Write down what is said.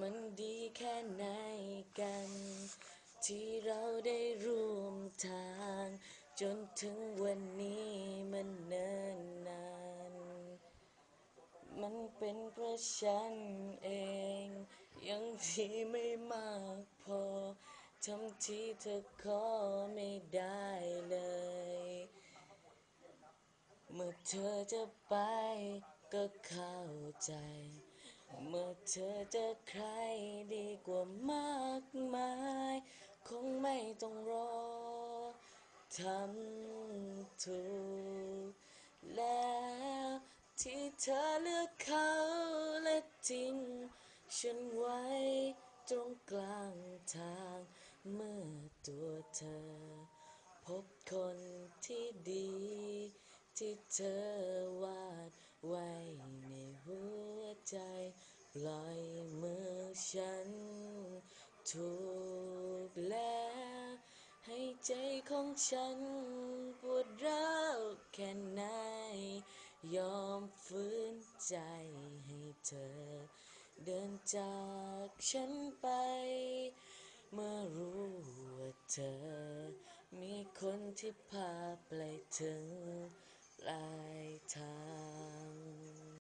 มันดีแค่ไหนกัน ที่เราได้ร่วมทาง จนถึงวันนี้มันเนิ่นนาน มันเป็นเพราะฉันเอง ยังที่ไม่มากพอทำที่เธอขอไม่ได้เลย เมื่อเธอจะไปก็เข้าใจ เมื่อเธอเจะใครดีกว่ามากมาย คงไม่ต้องรอทำถูกแล้วที่เธอเลือกเขาและทิ้งฉันไว้ตรงกลางทาง เมื่อตัวเธอ พบคนที่ดี ที่เธอวาดไว้ในหัว ใจปล่อยมือฉัน ถูกแล้ว ให้ใจของฉันปวดร้าวแค่ไหน ยอมฝืนใจให้เธอ เดินจากฉันไป เมื่อรู้ว่าเธอ มีคนที่พาไปถึงปลายทาง